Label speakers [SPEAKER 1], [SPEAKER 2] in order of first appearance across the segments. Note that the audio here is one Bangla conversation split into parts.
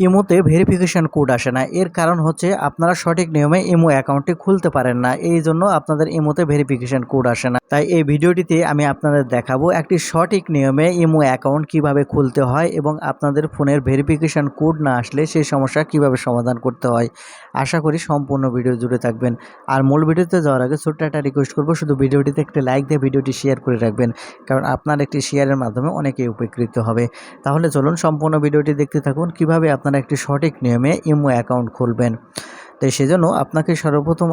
[SPEAKER 1] ইমোতে ভেরিফিকেশন কোড আসে না। এর কারণ হচ্ছে আপনারা সঠিক নিয়মে ইমো অ্যাকাউন্টটি খুলতে পারেন না। এই জন্য আপনাদের ইমোতে ভেরিফিকেশন কোড আসে না। তাই এই ভিডিওটিতে আমি আপনাদের দেখাবো একটি সঠিক নিয়মে ইমো অ্যাকাউন্ট কীভাবে খুলতে হয় এবং আপনাদের ফোনের ভেরিফিকেশন কোড না আসলে সেই সমস্যা কীভাবে সমাধান করতে হয়। আশা করি সম্পূর্ণ ভিডিও জুড়ে থাকবেন। আর মূল ভিডিওতে যাওয়ার আগে ছোট্ট একটা রিকোয়েস্ট করব, শুধু ভিডিওটিতে একটি লাইক দিয়ে ভিডিওটি শেয়ার করে রাখবেন। কারণ আপনার একটি শেয়ারের মাধ্যমে অনেকেই উপকৃত হবে। তাহলে চলুন সম্পূর্ণ ভিডিওটি দেখতে থাকুন। কীভাবে আপনারা একটি সঠিক নিয়মে ইমো অ্যাকাউন্ট খুলবেন। তো সেজন্য আপনাকে সর্বপ্রথম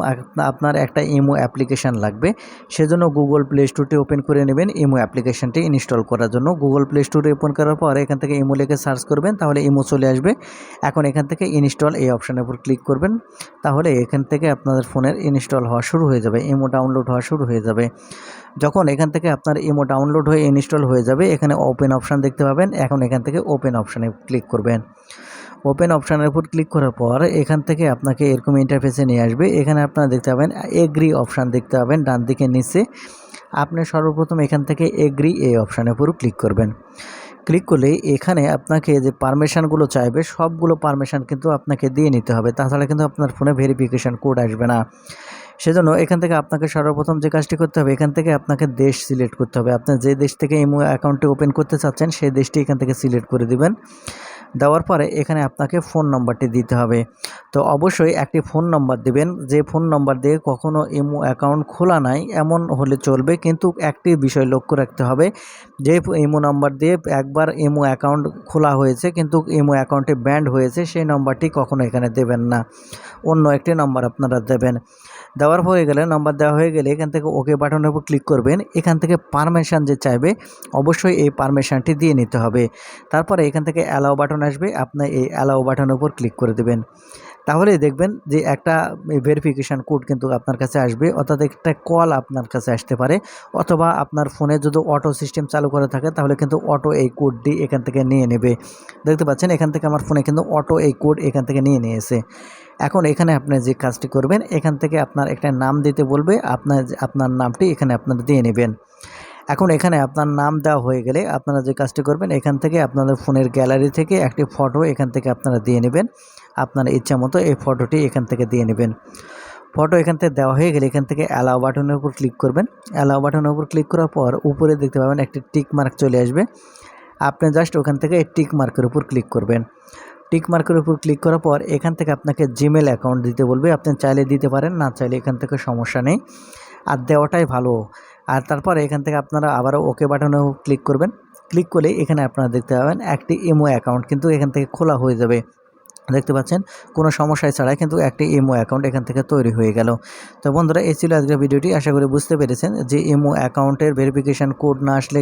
[SPEAKER 1] আপনার একটা ইমো অ্যাপ্লিকেশান লাগবে। সেজন্য গুগল প্লে স্টোরটি ওপেন করে নেবেন ইমো অ্যাপ্লিকেশানটি ইনস্টল করার জন্য। গুগল প্লে স্টোরে ওপেন করার পর এখান থেকে ইমো লিখে সার্চ করবেন, তাহলে ইমো চলে আসবে। এখন এখান থেকে ইনস্টল এই অপশানের উপর ক্লিক করবেন, তাহলে এখান থেকে আপনাদের ফোনের ইনস্টল হওয়া শুরু হয়ে যাবে, ইমো ডাউনলোড হওয়া শুরু হয়ে যাবে। যখন এখান থেকে আপনার ইমো ডাউনলোড হয়ে ইনস্টল হয়ে যাবে, এখানে ওপেন অপশান দেখতে পাবেন। এখন এখান থেকে ওপেন অপশানে ক্লিক করবেন। ওপেন অপশানের উপর ক্লিক করার পর এখান থেকে আপনাকে এরকম ইন্টারফেসে নিয়ে আসবে। এখানে আপনারা দেখতে পাবেন এগ্রি অপশান দেখতে পাবেন ডান দিকে নিচে। আপনি সর্বপ্রথম এখান থেকে এগ্রি এই অপশানের উপর ক্লিক করবেন। ক্লিক করলে এখানে আপনাকে যে পারমিশানগুলো চাইবে, সবগুলো পারমিশান কিন্তু আপনাকে দিয়ে নিতে হবে। তাছাড়া কিন্তু আপনার ফোনে ভেরিফিকেশান কোড আসবে না। সেজন্য এখান থেকে আপনাকে সর্বপ্রথম যে কাজটি করতে হবে, এখান থেকে আপনাকে দেশ সিলেক্ট করতে হবে। আপনি যে দেশ থেকে ইমো অ্যাকাউন্টটি ওপেন করতে চাচ্ছেন, সেই দেশটি এখান থেকে সিলেক্ট করে দিবেন। দেওয়ার পরে এখানে আপনাকে ফোন নম্বরটি দিতে হবে। তো অবশ্যই একটি ফোন নম্বর দিবেন। যে ফোন নম্বর দিয়ে কখনো ইমো অ্যাকাউন্ট খোলা নাই, এমন হলে চলবে। কিন্তু একটি বিষয় লক্ষ্য রাখতে হবে, যে ইমো নম্বর দিয়ে একবার ইমো অ্যাকাউন্ট খোলা হয়েছে, কিন্তু ইমো অ্যাকাউন্টে ব্যান্ড হয়েছে, সেই নম্বরটি কখনো এখানে দেবেন না। অন্য একটি নম্বর আপনারা দেবেন। দেওয়ার হয়ে গেলে নম্বর দেওয়া হয়ে গেলে এখান থেকে ওকে বাটনের উপর ক্লিক করবেন। এখান থেকে পারমিশন যে চাইবে, অবশ্যই এই পারমিশনটি দিয়ে নিতে হবে। তারপরে এখান থেকে অ্যালাও বাটন আসবে, আপনি এই অ্যালাও বাটনের উপর ক্লিক করে দেবেন। তাহলে দেখবেন যে একটা ভেরিফিকেশান কোড কিন্তু আপনার কাছে আসবে, অর্থাৎ একটা কল আপনার কাছে আসতে পারে, অথবা আপনার ফোনে যদি অটো সিস্টেম চালু করে থাকে, তাহলে কিন্তু অটো এই কোডটি এখান থেকে নিয়ে নেবে। দেখতে পাচ্ছেন, এখান থেকে আমার ফোনে কিন্তু অটো এই কোড এখান থেকে নিয়ে নিয়েছে। এখন এখানে আপনি যে কাজটি করবেন, এখান থেকে আপনার একটা নাম দিতে বলবে, আপনার আপনার নামটি এখানে আপনারা দিয়ে নেবেন। এখন এখানে আপনার নাম দেওয়া হয়ে গেলে আপনারা যে কাজটি করবেন, এখান থেকে আপনাদের ফোনের গ্যালারি থেকে একটি ফটো এখান থেকে আপনারা দিয়ে নেবেন। আপনার ইচ্ছা মতো এই ফটোটি এখান থেকে দিয়ে নেবেন। ফটো এখান থেকে দেওয়া হয়ে গেলে এখান থেকে অ্যালাও বাটনের উপর ক্লিক করবেন। অ্যালাও বাটনের উপর ক্লিক করার পর উপরে দেখতে পাবেন একটি টিক মার্ক চলে আসবে। আপনি জাস্ট ওখান থেকে এই টিক মার্কের উপর ক্লিক করবেন। টিক মার্কের উপর ক্লিক করার পর এখান থেকে আপনাকে জিমেল অ্যাকাউন্ট দিতে বলবে। আপনি চাইলে দিতে পারেন, না চাইলে এখান থেকে সমস্যা নেই। আর দেওয়াটাই ভালো। আর তারপরে এখান থেকে আপনারা আবারও ওকে বাটনেও ক্লিক করবেন। ক্লিক করলে এখানে আপনারা দেখতে পাবেন একটি ইমো অ্যাকাউন্ট কিন্তু এখান থেকে খোলা হয়ে যাবে। দেখতে পাচ্ছেন? কোনো সমস্যায় ছাড়াই কিন্তু একটি ইমো অ্যাকাউন্ট এখান থেকে তৈরি হয়ে গেল। তো বন্ধুরা, এই ছিল আজকের ভিডিওটি। আশা করি বুঝতে পেরেছেন যে ইমো অ্যাকাউন্টের ভেরিফিকেশান কোড না আসলে